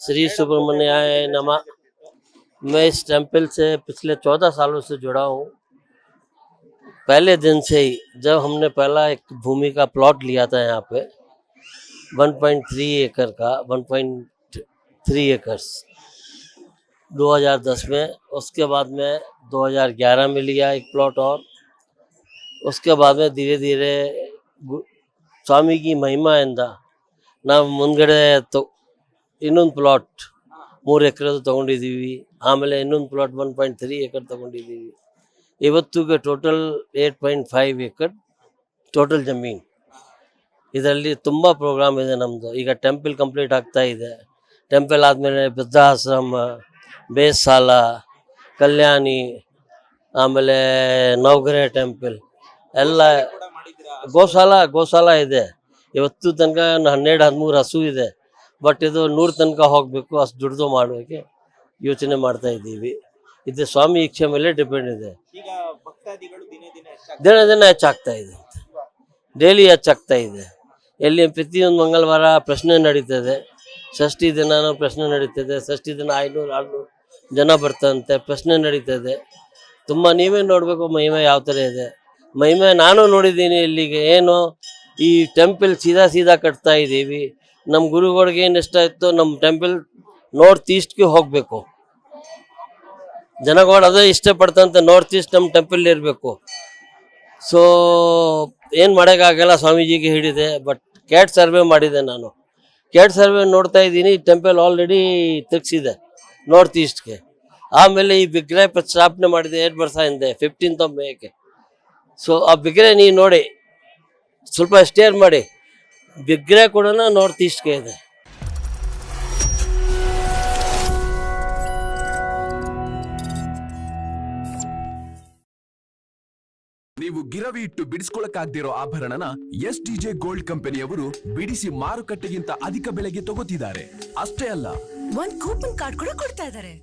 श्री सुब्रमण्य नमा। मैं इस टेंपल से पिछले चौदह सालों से जुड़ा हूँ। पहले दिन से ही जब हमने पहला एक भूमि का प्लॉट लिया था यहाँ पे 1.3 एकड़ का 1.3 एकर्स 2010 में। उसके बाद में 2011 में लिया एक प्लॉट और। उसके बाद में धीरे धीरे स्वामी की महिमा आंदा ना मुनगढ़ तो ಇನ್ನೊಂದು ಪ್ಲಾಟ್ ಮೂರು ಎಕರೆದು ತೊಗೊಂಡಿದ್ದೀವಿ. ಆಮೇಲೆ ಇನ್ನೊಂದು plot one point three acre ತೊಗೊಂಡಿದ್ದೀವಿ. ಇವತ್ತಿಗೆ total eight point five acre total ಜಮೀನು. ಇದರಲ್ಲಿ ತುಂಬ ಪ್ರೋಗ್ರಾಮ್ ಇದೆ ನಮ್ಮದು ಈಗ ಟೆಂಪಲ್ ಕಂಪ್ಲೀಟ್ ಆಗ್ತಾ ಇದೆ. ಟೆಂಪಲ್ ಆದಮೇಲೆ ವೃದ್ಧಾಶ್ರಮ, ಬೇಸಾಲ, ಕಲ್ಯಾಣಿ, ಆಮೇಲೆ ನವಗ್ರಹ ಟೆಂಪಲ್ ಎಲ್ಲ ಗೋಶಾಲ ಗೋಶಾಲ ಇದೆ. ಇವತ್ತು ತನಕ ಹನ್ನೆರಡು ಹದಿಮೂರು ಹಸು ಇದೆ. ಬಟ್ ಇದು ನೂರು ತನಕ ಹೋಗಬೇಕು ಅಷ್ಟು ದುಡ್ದು ಮಾಡೋಕ್ಕೆ ಯೋಚನೆ ಮಾಡ್ತಾ ಇದ್ದೀವಿ. ಇದು ಸ್ವಾಮಿ ಇಚ್ಛೆ ಮೇಲೆ ಡಿಪೆಂಡ್ ಇದೆ. ಈಗ ಭಕ್ತಾದಿಗಳು ದಿನೇ ದಿನೇ ಹೆಚ್ಚಾಗ್ತಾ ದಿನ ದಿನ ಹೆಚ್ಚಾಗ್ತಾ ಇದೆ. ಡೈಲಿ ಹೆಚ್ಚಾಗ್ತಾ ಇದೆ. ಎಲ್ಲಿ ಪ್ರತಿಯೊಂದು ಮಂಗಳವಾರ ಪ್ರಶ್ನೆ ನಡೀತದೆ. ಷಷ್ಠಿ ದಿನ ಪ್ರಶ್ನೆ ನಡೀತದೆ. ಷಷ್ಠಿ ದಿನ ಐನೂರು ಆರುನೂರು ಜನ ಬರ್ತಂತೆ ಪ್ರಶ್ನೆ ನಡೀತದೆ. ತುಂಬ ನೀವೇ ನೋಡಬೇಕು ಮಹಿಮೆ ಯಾವ ಥರ ಇದೆ. ಮಹಿಮೆ ನಾನು ನೋಡಿದ್ದೀನಿ ಇಲ್ಲಿಗೆ ಏನು ಈ ಟೆಂಪಲ್ ಸೀದಾ ಸೀದಾ ಕಟ್ತಾ ಇದ್ದೀವಿ. ನಮ್ಮ ಗುರುಗಳಿಗೆ ಏನು ಇಷ್ಟ ಇತ್ತು ನಮ್ಮ ಟೆಂಪಲ್ ನಾರ್ತ್ ಈಸ್ಟ್ಗೆ ಹೋಗಬೇಕು. ಜನಗಳು ಅದೇ ಇಷ್ಟಪಡ್ತಂತ ನಾರ್ತ್ ಈಸ್ಟ್ ನಮ್ಮ ಟೆಂಪಲ್ ಇರಬೇಕು. ಸೊ ಏನು ಮಾಡೋಕ್ಕಾಗಲ್ಲ ಸ್ವಾಮೀಜಿಗೆ ಹಿಡಿದೆ ಬಟ್ ಕ್ಯಾಟ್ ಸರ್ವೆ ಮಾಡಿದೆ ನಾನು. ಕ್ಯಾಟ್ ಸರ್ವೆ ನೋಡ್ತಾ ಇದ್ದೀನಿ ಟೆಂಪಲ್ ಆಲ್ರೆಡಿ ತೆಗ್ಸಿದೆ ನಾರ್ತ್ ಈಸ್ಟ್ಗೆ ಆಮೇಲೆ ಈ ಬಿಗ್ರೆ ಸ್ಥಾಪನೆ ಮಾಡಿದೆ ಎರಡು ವರ್ಷ ಹಿಂದೆ ಫಿಫ್ಟೀನ್ತ್ ಮೇಗೆ ಸೊ ಆ ಬಿಗ್ರೆ ನೀವು ನೋಡಿ, ಸ್ವಲ್ಪ ಸ್ಟೇರ್ ಮಾಡಿ. ಬಿಗ್ರೆ ಕೂಡ ನಾರ್ತ್ ಈಸ್ಟ್ಗೆ ಇದೆ. ನೀವು ಗಿರವಿ ಇಟ್ಟು ಬಿಡಿಸ್ಕೊಳಕ್ಕಾಗ್ದಿರೋ ಆಭರಣನ ಎಸ್ ಟಿಜೆ ಗೋಲ್ಡ್ ಕಂಪನಿಯವರು ಬಿಡಿಸಿ ಮಾರುಕಟ್ಟೆಗಿಂತ ಅಧಿಕ ಬೆಲೆಗೆ ತಗೋತಿದ್ದಾರೆ. ಅಷ್ಟೇ ಅಲ್ಲ. ಒಂದ್ ಕೂಪನ್ ಕಾರ್ಡ್ ಕೂಡ ಕೊಡ್ತಾ ಇದಾರೆ.